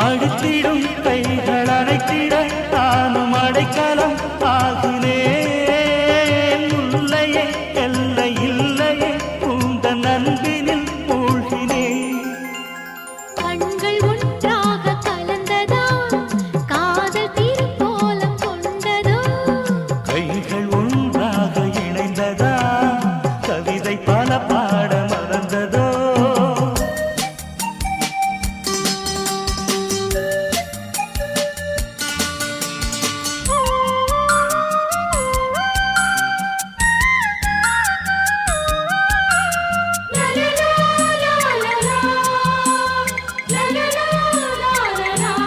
அடித்திடும் கைகள் அடைத்திட நானும் அடைக்கலம் ஆகுனேன்